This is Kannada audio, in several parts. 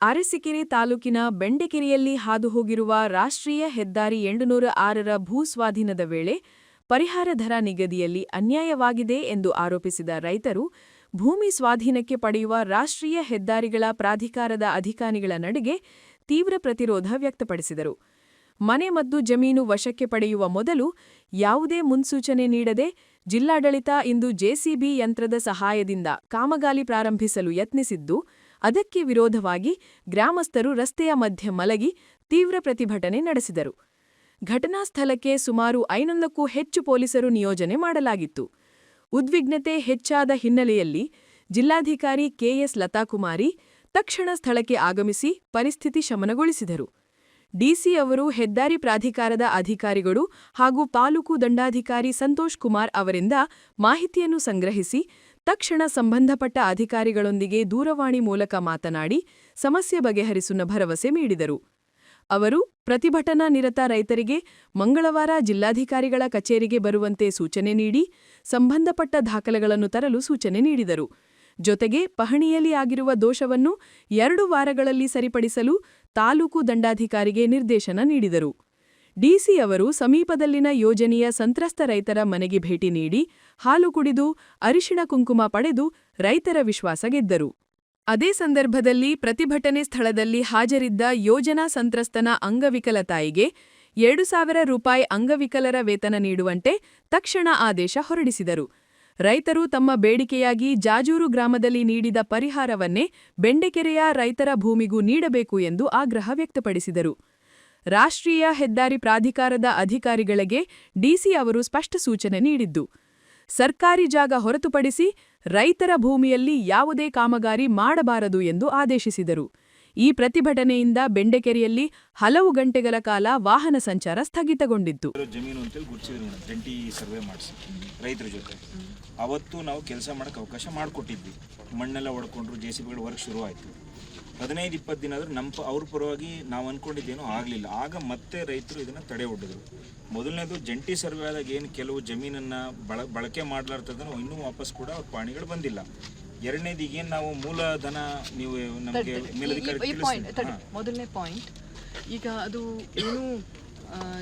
ಅರಸೀಕೆರೆ ತಾಲೂಕಿನ ಬೆಂಡೆಕೆರೆಯಲ್ಲಿ ಹಾದುಹೋಗಿರುವ ರಾಷ್ಟ್ರೀಯ ಹೆದ್ದಾರಿ ಎಂಟುನೂರ ಆರರ ಭೂಸ್ವಾಧೀನದ ವೇಳೆ ಪರಿಹಾರ ದರ ನಿಗದಿಯಲ್ಲಿ ಅನ್ಯಾಯವಾಗಿದೆ ಎಂದು ಆರೋಪಿಸಿದ ರೈತರು ಭೂಮಿ ಸ್ವಾಧೀನಕ್ಕೆ ಪಡೆಯುವ ರಾಷ್ಟ್ರೀಯ ಹೆದ್ದಾರಿಗಳ ಪ್ರಾಧಿಕಾರದ ಅಧಿಕಾರಿಗಳ ನಡೆಗೆ ತೀವ್ರ ಪ್ರತಿರೋಧ ವ್ಯಕ್ತಪಡಿಸಿದರು. ಮನೆ ಮತ್ತು ಜಮೀನು ವಶಕ್ಕೆ ಪಡೆಯುವ ಮೊದಲು ಯಾವುದೇ ಮುನ್ಸೂಚನೆ ನೀಡದೆ ಜಿಲ್ಲಾಡಳಿತ ಇಂದು ಜೆಸಿಬಿ ಯಂತ್ರದ ಸಹಾಯದಿಂದ ಕಾಮಗಾಲಿ ಪ್ರಾರಂಭಿಸಲು ಯತ್ನಿಸಿದ್ದು ಅದಕ್ಕೆ ವಿರೋಧವಾಗಿ ಗ್ರಾಮಸ್ಥರು ರಸ್ತೆಯ ಮಧ್ಯೆ ಮಲಗಿ ತೀವ್ರ ಪ್ರತಿಭಟನೆ ನಡೆಸಿದರು. ಘಟನಾ ಸ್ಥಳಕ್ಕೆ ಸುಮಾರು ಐನೊಂದಕ್ಕೂ ಹೆಚ್ಚು ಪೊಲೀಸರು ನಿಯೋಜನೆ ಮಾಡಲಾಗಿತ್ತು. ಉದ್ವಿಗ್ನತೆ ಹೆಚ್ಚಾದ ಹಿನ್ನೆಲೆಯಲ್ಲಿ ಜಿಲ್ಲಾಧಿಕಾರಿ ಕೆಎಸ್ ಲತಾಕುಮಾರಿ ತಕ್ಷಣ ಸ್ಥಳಕ್ಕೆ ಆಗಮಿಸಿ ಪರಿಸ್ಥಿತಿ ಶಮನಗೊಳಿಸಿದರು. ಡಿಸಿ ಅವರು ಹೆದ್ದಾರಿ ಪ್ರಾಧಿಕಾರದ ಅಧಿಕಾರಿಗಳು ಹಾಗೂ ತಾಲೂಕು ದಂಡಾಧಿಕಾರಿ ಸಂತೋಷ್ ಕುಮಾರ್ ಅವರಿಂದ ಮಾಹಿತಿಯನ್ನು ಸಂಗ್ರಹಿಸಿ ತಕ್ಷಣ ಸಂಬಂಧಪಟ್ಟ ಅಧಿಕಾರಿಗಳೊಂದಿಗೆ ದೂರವಾಣಿ ಮೂಲಕ ಮಾತನಾಡಿ ಸಮಸ್ಯೆ ಬಗೆಹರಿಸುವ ಭರವಸೆ ನೀಡಿದರು. ಅವರು, ಪ್ರತಿಭಟನಾ ನಿರತ ರೈತರಿಗೆ ಮಂಗಳವಾರ ಜಿಲ್ಲಾಧಿಕಾರಿಗಳ ಕಚೇರಿಗೆ ಬರುವಂತೆ ಸೂಚನೆ ನೀಡಿ, ಸಂಬಂಧಪಟ್ಟ ದಾಖಲೆಗಳನ್ನು ತರಲು ಸೂಚನೆ ನೀಡಿದರು. ಜೊತೆಗೆ ಪಹಣಿಯಲ್ಲಿ ಆಗಿರುವ ದೋಷವನ್ನು ಎರಡು ವಾರಗಳಲ್ಲಿ ಸರಿಪಡಿಸಲು ತಾಲೂಕು ದಂಡಾಧಿಕಾರಿಗೆ ನಿರ್ದೇಶನ ನೀಡಿದರು. ಡಿಸಿ ಅವರು ಸಮೀಪದಲ್ಲಿನ ಯೋಜನೆಯ ಸಂತ್ರಸ್ತ ರೈತರ ಮನೆಗೆ ಭೇಟಿ ನೀಡಿ ಹಾಲು ಕುಡಿದು, ಅರಿಶಿಣ ಕುಂಕುಮ ಪಡೆದು ರೈತರ ವಿಶ್ವಾಸ ಗೆದ್ದರು. ಅದೇ ಸಂದರ್ಭದಲ್ಲಿ ಪ್ರತಿಭಟನೆ ಸ್ಥಳದಲ್ಲಿ ಹಾಜರಿದ್ದ ಯೋಜನಾ ಸಂತ್ರಸ್ತನ ಅಂಗವಿಕಲ ತಾಯಿಗೆ ಎರಡು ಸಾವಿರ ರೂಪಾಯಿ ಅಂಗವಿಕಲರ ವೇತನ ನೀಡುವಂತೆ ತಕ್ಷಣ ಆದೇಶ ಹೊರಡಿಸಿದರು. ರೈತರು ತಮ್ಮ ಬೇಡಿಕೆಯಾಗಿ ಜಾಜೂರು ಗ್ರಾಮದಲ್ಲಿ ನೀಡಿದ ಪರಿಹಾರವನ್ನೇ ಬೆಂಡೆಕೆರೆಯ ರೈತರ ಭೂಮಿಗೂ ನೀಡಬೇಕು ಎಂದು ಆಗ್ರಹ ವ್ಯಕ್ತಪಡಿಸಿದರು. ರಾಷ್ಟ್ರೀಯ ಹೆದ್ದಾರಿ ಪ್ರಾಧಿಕಾರದ ಅಧಿಕಾರಿಗಳಿಗೆ ಡಿಸಿ ಅವರು ಸ್ಪಷ್ಟ ಸೂಚನೆ ನೀಡಿದ್ದು. ಸರ್ಕಾರಿ ಜಾಗ ಹೊರತುಪಡಿಸಿ ರೈತರ ಭೂಮಿಯಲ್ಲಿ ಯಾವುದೇ ಕಾಮಗಾರಿ ಮಾಡಬಾರದು ಎಂದು ಆದೇಶಿಸಿದರು. ಈ ಪ್ರತಿಭಟನೆಯಿಂದ ಬೆಂಡೆಕೆರೆಯಲ್ಲಿ ಹಲವು ಗಂಟೆಗಳ ಕಾಲ ವಾಹನ ಸಂಚಾರ ಸ್ಥಗಿತಗೊಂಡಿತ್ತು. ಜಮೀನು ಅಂತೇಳಿ ಗುರುತಿಸಿದ್ರು ಜಂಟಿ ಸರ್ವೆ ಮಾಡಿಸಿ ರೈತರ ಜೊತೆ. ಅವತ್ತು ನಾವು ಕೆಲಸ ಮಾಡೋಕ್ಕೆ ಅವಕಾಶ ಮಾಡಿಕೊಟ್ಟಿದ್ವಿ. ಮಣ್ಣೆಲ್ಲ ಹೊಡ್ಕೊಂಡ್ರು ಜೆ ಸಿ ಬಿಗಳು ವರ್ಕ್ ಶುರು ಆಯಿತು ಹದಿನೈದು ಇಪ್ಪತ್ತು ದಿನ ಆದರೂ ನಮ್ಮ ಅವ್ರ ಪರವಾಗಿ ನಾವು ಅಂದ್ಕೊಂಡಿದ್ದೇನೋ ಆಗಲಿಲ್ಲ. ಆಗ ಮತ್ತೆ ರೈತರು ಇದನ್ನು ತಡೆ ಒಡ್ಡಿದ್ರು ಮೊದಲನೇದು ಜಂಟಿ ಸರ್ವೆ ಆದಾಗ ಏನು ಕೆಲವು ಜಮೀನನ್ನು ಬಳ ಬಳಕೆ ಮಾಡಲಾರ್ತದನ್ನು ಇನ್ನೂ ವಾಪಸ್ ಕೂಡ ಅವ್ರ ಪಾಣಿಗಳು ಬಂದಿಲ್ಲ. ಎರಡನೇದು ಈಗೇನು ನಾವು ಮೂಲಧನ ನೀವು ನಮಗೆ ಮೇಲಧಿಕಾರಿ ಮೊದಲನೇ ಪಾಯಿಂಟ್ ಈಗ ಅದು ಏನು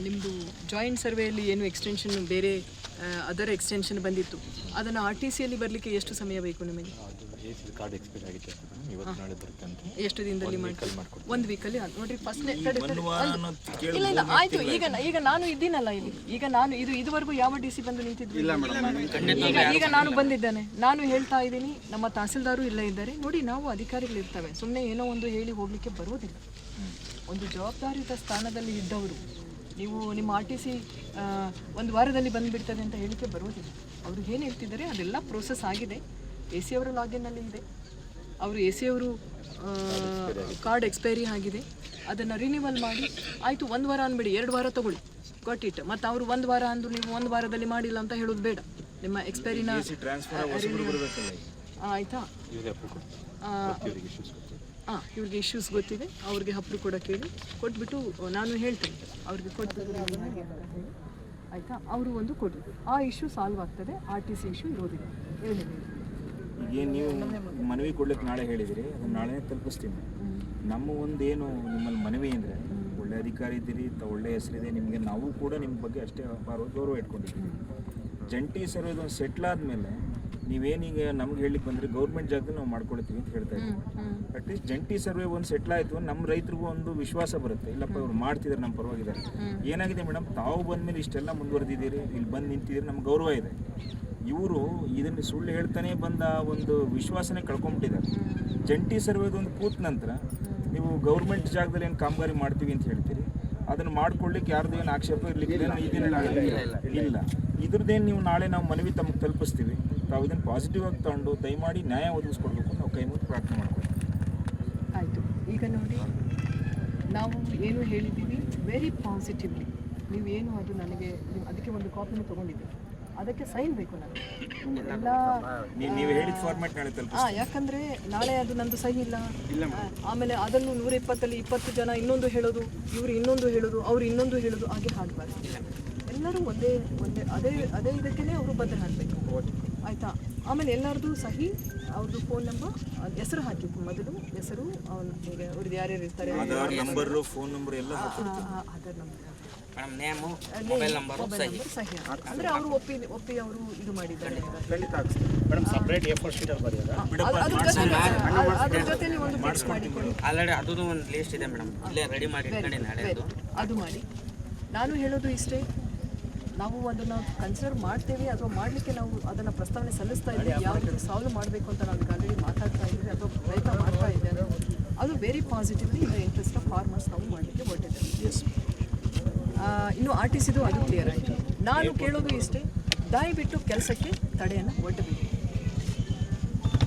ನಿಮ್ಮದು ಜಾಯಿಂಟ್ ಸರ್ವೆಯಲ್ಲಿ ಏನು ಎಕ್ಸ್ಟೆನ್ಷನ್ ಬೇರೆ ಅದರ ಎಕ್ಸ್ಟೆನ್ಷನ್ ಬಂದಿತ್ತು. ಅದನ್ನು ಆರ್ ಟಿ ಸಿಯಲ್ಲಿ ಬರಲಿಕ್ಕೆ ಎಷ್ಟು ಸಮಯ ಬೇಕು ನಿಮಗೆ? ಎ ಸಿ ಕಾರ್ಡ್ ಎಕ್ಸ್ಪೈರ್ ಆಗಿತ್ತು ಇವತ್ತು ನಾಳೆ ಬರುತ್ತೆ ಅಂತ. ಎಷ್ಟು ದಿನದಲ್ಲಿ ಮಾಡಿ ಒಂದು ವೀಕಲ್ಲಿ ನೋಡ್ರಿ ಫಸ್ಟ್ ಇಲ್ಲ ಇಲ್ಲ ಆಯ್ತು ಈಗ ಈಗ ನಾನು ಇದ್ದೀನಲ್ಲ ಇಲ್ಲಿ. ಈಗ ನಾನು ಇದು ಇದುವರೆಗೂ ಯಾವ ಡಿ ಸಿ ಬಂದು ನಿಂತಿದ್ರು ಈಗ ಈಗ ನಾನು ಬಂದಿದ್ದೇನೆ. ನಾನು ಹೇಳ್ತಾ ಇದ್ದೀನಿ ನಮ್ಮ ತಹಸೀಲ್ದಾರು ಇಲ್ಲ ಇದ್ದಾರೆ. ನೋಡಿ ನಾವು ಅಧಿಕಾರಿಗಳು ಇರ್ತವೆ. ಸುಮ್ಮನೆ ಏನೋ ಒಂದು ಹೇಳಿ ಹೋಗ್ಲಿಕ್ಕೆ ಬರೋದಿಲ್ಲ. ಒಂದು ಜವಾಬ್ದಾರಿಯುತ ಸ್ಥಾನದಲ್ಲಿ ಇದ್ದವರು ನೀವು ನಿಮ್ಮ ಆರ್ ಟಿ ಸಿ ಒಂದು ವಾರದಲ್ಲಿ ಬಂದುಬಿಡ್ತದೆ ಅಂತ ಹೇಳಿಕೆ ಬರೋದಿಲ್ಲ. ಅವರು ಏನು ಹೇಳ್ತಿದ್ದಾರೆ? ಅದೆಲ್ಲ ಪ್ರೋಸೆಸ್ ಆಗಿದೆ. ಎ ಸಿ ಅವರ ಲಾಗಿನ್ನಲ್ಲಿ ಇದೆ. ಅವರು ಎ ಸಿ ಅವರು ಕಾರ್ಡ್ ಎಕ್ಸ್ಪೈರಿ ಆಗಿದೆ. ಅದನ್ನು ರಿನ್ಯೂವಲ್ ಮಾಡಿ ಆಯಿತು ಒಂದು ವಾರ ಅಂದ್ಬಿಡಿ ಎರಡು ವಾರ ತಗೊಳ್ಳಿ. ಇಟ್ ಮತ್ತು ಅವರು ಒಂದು ವಾರ ಅಂದರು ನೀವು ಒಂದು ವಾರದಲ್ಲಿ ಮಾಡಿಲ್ಲ ಅಂತ ಹೇಳೋದು ಬೇಡ. ನಿಮ್ಮ ಎಕ್ಸ್ಪೈರಿನ ಆಯಿತಾ? ಹಾಂ ಇವ್ರಿಗೆ ಇಶ್ಯೂಸ್ ಗೊತ್ತಿದೆ. ಅವ್ರಿಗೆ ಹಪ್ಪರು ಕೂಡ ಕೇಳಿ. ಕೊಟ್ಬಿಟ್ಟು ನಾನು ಹೇಳ್ತೇನೆ. ಅವ್ರಿಗೆ ಕೊಟ್ಟು ಆಯಿತಾ? ಅವರು ಒಂದು ಕೊಡಿ. ಆ ಇಶ್ಯೂ ಸಾಲ್ವ್ ಆಗ್ತದೆ. ಆರ್ ಟಿ ಸಿ ಇಶ್ಯೂ ಇರೋದಿಲ್ಲ. ಹೇಳಿ. ಈಗೇನು ನೀವು ಮನವಿ ಕೊಡ್ಲಿಕ್ಕೆ ನಾಳೆ ಹೇಳಿದಿರಿ ಅದನ್ನ ನಾಳೆ ತಲುಪಿಸ್ತೀನಿ. ನಮ್ಮ ಒಂದೇನು ನಿಮ್ಮಲ್ಲಿ ಮನವಿ ಅಂದರೆ ಒಳ್ಳೆ ಅಧಿಕಾರಿ ಇದ್ದೀರಿ ತ ಒಳ್ಳೆ ಹೆಸರಿದೆ ನಿಮಗೆ ನಾವು ಕೂಡ ನಿಮ್ಮ ಬಗ್ಗೆ ಅಷ್ಟೇ ಅಪಾರ ಗೌರವ ಇಟ್ಕೊಂಡಿದ್ದೀವಿ. ಜಂಟಿ ಸರ್ವೆ ಒಂದು ಸೆಟ್ಲ್ ಆದಮೇಲೆ ನೀವೇನೀಗ ನಮ್ಗೆ ಹೇಳಿಕ್ಕೆ ಬಂದರೆ ಗೌರ್ಮೆಂಟ್ ಜಾಗದಲ್ಲಿ ನಾವು ಮಾಡ್ಕೊಳ್ತೀವಿ ಅಂತ ಹೇಳ್ತಾ ಇದ್ದೀವಿ. ಅಟ್ಲೀಸ್ಟ್ ಜಂಟಿ ಸರ್ವೆ ಒಂದು ಸೆಟ್ಲ್ ಆಯಿತು ನಮ್ಮ ರೈತರಿಗೂ ಒಂದು ವಿಶ್ವಾಸ ಬರುತ್ತೆ ಇಲ್ಲಪ್ಪ ಇವ್ರು ಮಾಡ್ತಿದ್ದಾರೆ ನಮ್ಮ ಪರವಾಗಿದ್ದಾರೆ. ಏನಾಗಿದೆ ಮೇಡಮ್ ತಾವು ಬಂದಮೇಲೆ ಇಷ್ಟೆಲ್ಲ ಮುಂದುವರೆದಿದ್ದೀರಿ ಇಲ್ಲಿ ಬಂದು ನಿಂತಿದ್ರೆ ನಮ್ಗೆ ಗೌರವ ಇದೆ. ಇವರು ಇದನ್ನು ಸುಳ್ಳು ಹೇಳ್ತಾನೆ ಬಂದ ಒಂದು ವಿಶ್ವಾಸನೇ ಕಳ್ಕೊಂಬಿಟ್ಟಿದ್ದಾರೆ. ಜಂಟಿ ಸರ್ವೆದೊಂದು ಕೂತ ನಂತರ ನೀವು ಗೌರ್ಮೆಂಟ್ ಜಾಗದಲ್ಲಿ ಏನು ಕಾಮಗಾರಿ ಮಾಡ್ತೀವಿ ಅಂತ ಹೇಳ್ತೀರಿ ಅದನ್ನು ಮಾಡ್ಕೊಳ್ಳಿಕ್ಕೆ ಯಾರ್ದು ಏನು ಆಕ್ಷೇಪ ಇರಲಿಕ್ಕೆ ಇಲ್ಲ ಇದ್ರದ್ದೇನು ನೀವು ನಾಳೆ ನಾವು ಮನವಿ ತಮಗೆ ತಲುಪಿಸ್ತೀವಿ ತಾವು ಇದನ್ನು ಪಾಸಿಟಿವ್ ಆಗಿ ತಗೊಂಡು ದಯಮಾಡಿ ನ್ಯಾಯ ಒದಗಿಸ್ಕೊಡ್ಬೇಕು ಅಂತ ನಾವು ಕೈ ಮುಗಿದು ಪ್ರಾರ್ಥನೆ ಮಾಡ್ಕೊಳ್ತೀವಿ. ಆಯಿತು. ಈಗ ನೋಡಿ ನಾವು ಏನು ಹೇಳಿದ್ದೀವಿ ವೆರಿ ಪಾಸಿಟಿವ್ಲಿ ನೀವೇನು ಅದು ನನಗೆ ಅದಕ್ಕೆ ಒಂದು ಕಾಪಿನ ತೊಗೊಂಡಿದ್ದೀವಿ ಅದಕ್ಕೆ ಸೈನ್ ಬೇಕು ನನಗೆ. ಎಲ್ಲ ನೀವು ನೀವು ಹೇಳಿದ ಫಾರ್ಮ್ಯಾಟ್ ನಾಳೆ ಹಾಂ ಯಾಕಂದರೆ ನಾಳೆ ಅದು ನಂದು ಸಹಿ ಇಲ್ಲ. ಆಮೇಲೆ ಅದನ್ನು ನೂರ ಇಪ್ಪತ್ತಲ್ಲಿ ಇಪ್ಪತ್ತು ಜನ ಇನ್ನೊಂದು ಹೇಳೋದು ಇವರು ಇನ್ನೊಂದು ಹೇಳೋದು ಅವರು ಇನ್ನೊಂದು ಹೇಳೋದು ಹಾಗೆ ಹಾಡಬಾರ್ದು. ಎಲ್ಲರೂ ಒಂದೇ ಒಂದೇ ಅದೇ ಅದೇ ಇದಕ್ಕೇ ಅವರು ಬದ್ಧ ಹಾಡಬೇಕು. ಆಯ್ತಾ? ಆಮೇಲೆ ಎಲ್ಲರದ್ದು ಸಹಿ ಅವ್ರದ್ದು ಫೋನ್ ನಂಬರ್ ಹೆಸರು ಹಾಕಿ. ಮೊದಲು ಹೆಸರು ಅವನ ಈಗ ಅವ್ರದ್ದು ಯಾರ್ಯಾರು ಇರ್ತಾರೆ. ಆಧಾರ್ ನಂಬರ್ ಫೋನ್ ನಂಬರ್ ಎಲ್ಲ Aadhaar number madam name mobile number ಸಹಿ. ಹಾಕಿ. ಅಂದ್ರೆ ಅವರು ಒಪ್ಪಿ ಒಪ್ಪಿ ಅವರು ಇದು ಮಾಡಿದ್ದಾರೆ. ಮೇಡಮ್ ಸಪ್ರೇಟ್ ಎ ಫೋರ್ ಶೀಟರ್ ಬರೆಯೋದ? ಅದ್- ಅದ್ರ ಜೊತೆ ಜೊತೆಲಿ ಒಂದು ಮಿಕ್ಸ್ ಮಾಡಿಕೊಂಡು ಆಲ್ರೆಡಿ ಅದೂ ಒಂದು ಲಿಸ್ಟ್ ಇದೆ ಮೇಡಮ್ ಇಲ್ಲೇ ರೆಡಿ ಮಾಡಿ ನಾಳೆ ಅದು ಅದು ಮಾಡಿ. ನಾನು ಹೇಳೋದು ಇಷ್ಟೇ. ನಾವು ಅದನ್ನು ಕನ್ಸಿಡರ್ ಮಾಡ್ತೇವೆ ಅಥವಾ ಮಾಡಲಿಕ್ಕೆ ನಾವು ಅದನ್ನು ಪ್ರಸ್ತಾವನೆ ಸಲ್ಲಿಸ್ತಾ ಇದ್ದೀವಿ ಯಾವ ರೀತಿ ಸಾಲ್ವ್ ಮಾಡಬೇಕು ಅಂತ ನಾವು ಆಲ್ರೆಡಿ ಮಾತಾಡ್ತಾ ಇದ್ದೀವಿ ಅಥವಾ ಪ್ರಯತ್ನ ಮಾಡ್ತಾ ಇದ್ದೇವೆ ಅದು very positively in the interest of farmers ನಾವು ಮಾಡಲಿಕ್ಕೆ ಹೊರಟಿದ್ದೇವೆ. ಇನ್ನು ಆರ್ ಟಿ ಸಿದು ಅದು ಕ್ಲಿಯರ್ ಆಯಿತು. ನಾನು ಕೇಳೋದು ಇಷ್ಟೇ ದಯವಿಟ್ಟು ಕೆಲಸಕ್ಕೆ ತಡೆಯನ್ನು ಒಡ್ಡಬೇಕು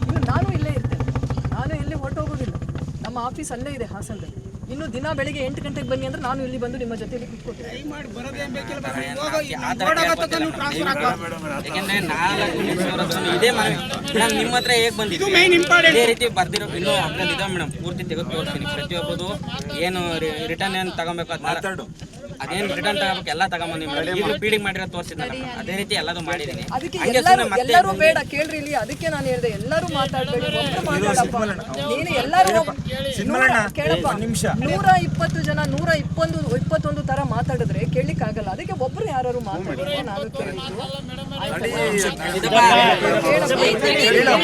ಇನ್ನು ನಾನು ಇಲ್ಲೇ ಇರ್ತೇನೆ. ನಾನು ಎಲ್ಲೇ ಹೊರಟೋಗೋದಿಲ್ಲ. ನಮ್ಮ ಆಫೀಸ್ ಅಲ್ಲೇ ಇದೆ ಹಾಸನದಲ್ಲಿ. ಇನ್ನು ದಿನ ಬೆಳಿಗ್ಗೆ ಎಂಟು ಗಂಟೆಗೆ ಬನ್ನಿ ಅಂದ್ರೆ ನಾನು ಇಲ್ಲಿ ಬಂದು ನಿಮ್ಮ ಜೊತೆಲಿ ಇದೇ ಮನೆ. ಮೇಡಮ್ ನಿಮ್ಮ ಹತ್ರ ಹೇಗೆ ಬಂದಿದ್ವಿ ಇದೇ ರೀತಿ ಬರ್ದಿರೋ ಇನ್ನೂ ಅದ್ರಲ್ಲಿ ಇದೆ ಮೇಡಮ್. ಪೂರ್ತಿ ತೆಗೆದು ತೋರಿಸ್ತೀನಿ. ಪ್ರತಿಯೊಬ್ಬದು ಏನು ರಿಟರ್ನ್ ಏನು ತಗೋಬೇಕು ಅದನ್ನ ಅದೇನು ರಿಟರ್ನ್ ತಗೋಬೇಕು ಎಲ್ಲ ತಗೊಂಬಂದಿ ಈಗ ಫೀಡಿಂಗ್ ಮಾಡಿರೋ ತೋರಿಸಿದ್ನಲ್ಲ ಅದೇ ರೀತಿ ಎಲ್ಲದು ಮಾಡಿದ್ದೀನಿ ಅದಕ್ಕೆ ಹಂಗೆ ಎಲ್ಲರೂ ಸುಮ್ಮನೆ ಮತ್ತೆ ಎಲ್ಲರೂ ಬೇಡ ಕೇಳ್ರಿ ಇಲ್ಲಿ ಅದಕ್ಕೆ ನಾನು ಹೇಳ್ದೆ ಎಲ್ಲರೂ ಮಾತಾಡ್ಬೇಡಿ ಒಬ್ರು ಮಾತಾಡಪ್ಪ ನೀನು ಎಲ್ಲರೂ ನೂರ- ಕೇಳಪ್ಪ ನೂರ ಇಪ್ಪತ್ತು ಜನ ನೂರ ಇಪ್ಪತ್ತು ಇಪ್ಪತ್ತೊಂದು ತರ ಮಾತಾಡಿದ್ರೆ ಕೇಳಲಿಕ್ಕೆ ಆಗಲ್ಲ ಅದಕ್ಕೆ ಒಬ್ರು ಯಾರು ಮಾತಾಡಿದ್ರೆ ನಾನು ಕೇಳಿದ್ದು ಆಯ್ತಾ? ಇದು ಬಾ- ಕೇಳಪ್ಪ.